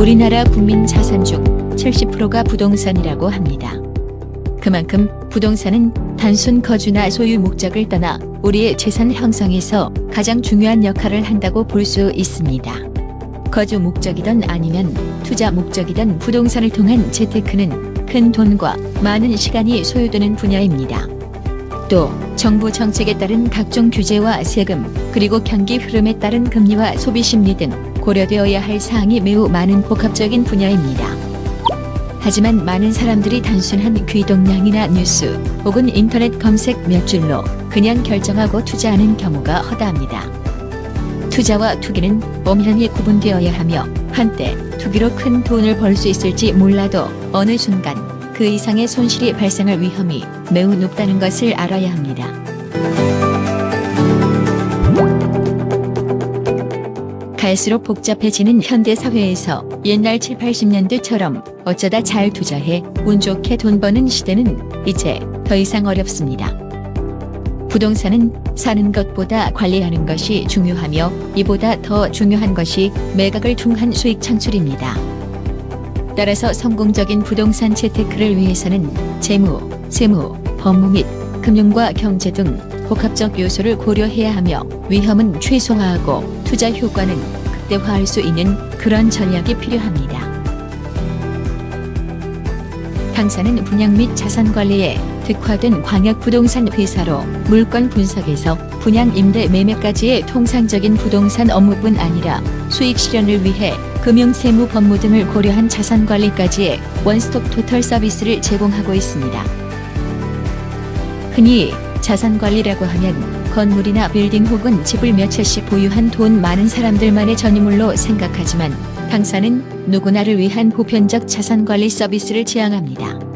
우리나라 국민 자산 중 70%가 부동산이라고 합니다. 그만큼 부동산은 단순 거주나 소유 목적을 떠나 우리의 재산 형성에서 가장 중요한 역할을 한다고 볼 수 있습니다. 거주 목적이든 아니면 투자 목적이든 부동산을 통한 재테크는 큰 돈과 많은 시간이 소요되는 분야입니다. 또 정부 정책에 따른 각종 규제와 세금 그리고 경기 흐름에 따른 금리와 소비 심리 등 고려되어야 할 사항이 매우 많은 복합적인 분야입니다. 하지만 많은 사람들이 단순한 귀동량이나 뉴스 혹은 인터넷 검색 몇 줄로 그냥 결정하고 투자하는 경우가 허다합니다. 투자와 투기는 엄연히 구분되어야 하며 한때 투기로 큰 돈을 벌 수 있을지 몰라도 어느 순간 그 이상의 손실이 발생할 위험이 매우 높다는 것을 알아야 합니다. 갈수록 복잡해지는 현대 사회에서 옛날 7, 80년대처럼 어쩌다 잘 투자해 운 좋게 돈 버는 시대는 이제 더 이상 어렵습니다. 부동산은 사는 것보다 관리하는 것이 중요하며 이보다 더 중요한 것이 매각을 통한 수익 창출입니다. 따라서 성공적인 부동산 재테크를 위해서는 재무, 세무, 법무 및 금융과 경제 등 복합적 요소를 고려해야 하며 위험은 최소화하고 투자 효과는 극대화할 수 있는 그런 전략이 필요합니다. 당사는 분양 및 자산 관리에 특화된 광역 부동산 회사로 물건 분석에서 분양 임대 매매까지의 통상적인 부동산 업무뿐 아니라 수익 실현을 위해 금융 세무 법무 등을 고려한 자산 관리까지의 원스톱 토털 서비스를 제공하고 있습니다. 흔히 자산 관리라고 하면 건물이나 빌딩 혹은 집을 몇 채씩 보유한 돈 많은 사람들만의 전유물로 생각하지만 당사는 누구나를 위한 보편적 자산 관리 서비스를 지향합니다.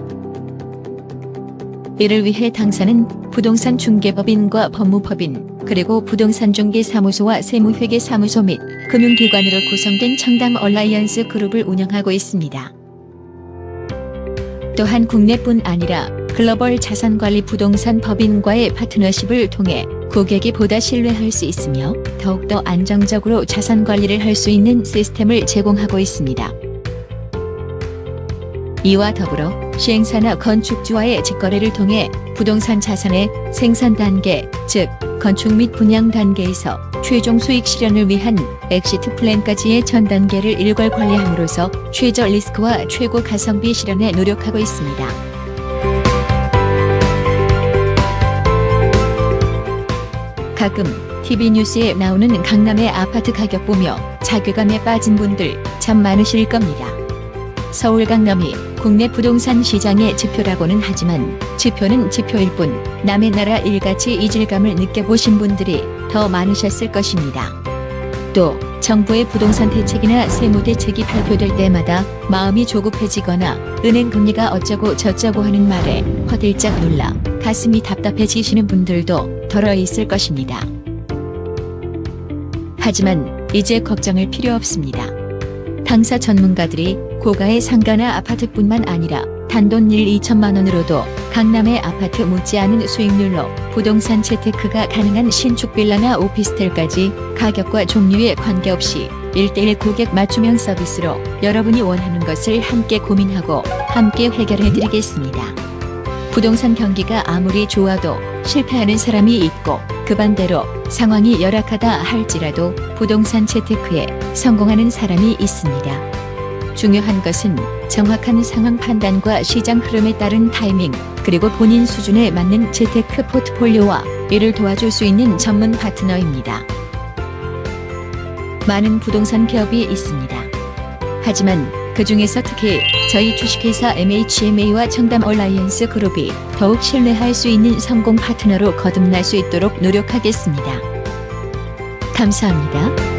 이를 위해 당사는 부동산 중개법인과 법무법인 그리고 부동산 중개 사무소와 세무회계 사무소 및 금융기관으로 구성된 청담 얼라이언스 그룹을 운영하고 있습니다. 또한 국내뿐 아니라 글로벌 자산관리 부동산 법인과의 파트너십을 통해 고객이 보다 신뢰할 수 있으며 더욱더 안정적으로 자산 관리를 할 수 있는 시스템을 제공하고 있습니다. 이와 더불어 시행사나 건축주와의 직거래를 통해 부동산 자산의 생산 단계, 즉 건축 및 분양 단계에서 최종 수익 실현을 위한 엑시트 플랜까지의 전 단계를 일괄 관리함으로써 최저 리스크와 최고 가성비 실현에 노력하고 있습니다. 가끔 TV 뉴스에 나오는 강남의 아파트 가격 보며 자괴감에 빠진 분들 참 많으실 겁니다. 서울 강남이 국내 부동산 시장의 지표라고는 하지만 지표는 지표일 뿐 남의 나라 일같이 이질감을 느껴보신 분들이 더 많으셨을 것입니다. 또 정부의 부동산 대책이나 세무 대책이 발표될 때마다 마음이 조급해지거나 은행 금리가 어쩌고 저쩌고 하는 말에 허들짝 놀라 가슴이 답답해지시는 분들도 덜어 있을 것입니다. 하지만 이제 걱정을 필요 없습니다. 당사 전문가들이 고가의 상가나 아파트뿐만 아니라 단돈 1, 2천만 원으로도 강남의 아파트 못지않은 수익률로 부동산 재테크가 가능한 신축 빌라나 오피스텔까지 가격과 종류에 관계없이 1대1 고객 맞춤형 서비스로 여러분이 원하는 것을 함께 고민하고 함께 해결해 드리겠습니다. 부동산 경기가 아무리 좋아도 실패하는 사람이 있고 그 반대로 상황이 열악하다 할지라도 부동산 재테크에 성공하는 사람이 있습니다. 중요한 것은 정확한 상황 판단과 시장 흐름에 따른 타이밍, 그리고 본인 수준에 맞는 재테크 포트폴리오와 이를 도와줄 수 있는 전문 파트너입니다. 많은 부동산 기업이 있습니다. 하지만 그 중에서 특히 저희 주식회사 MHMA와 청담 얼라이언스 그룹이 더욱 신뢰할 수 있는 성공 파트너로 거듭날 수 있도록 노력하겠습니다. 감사합니다.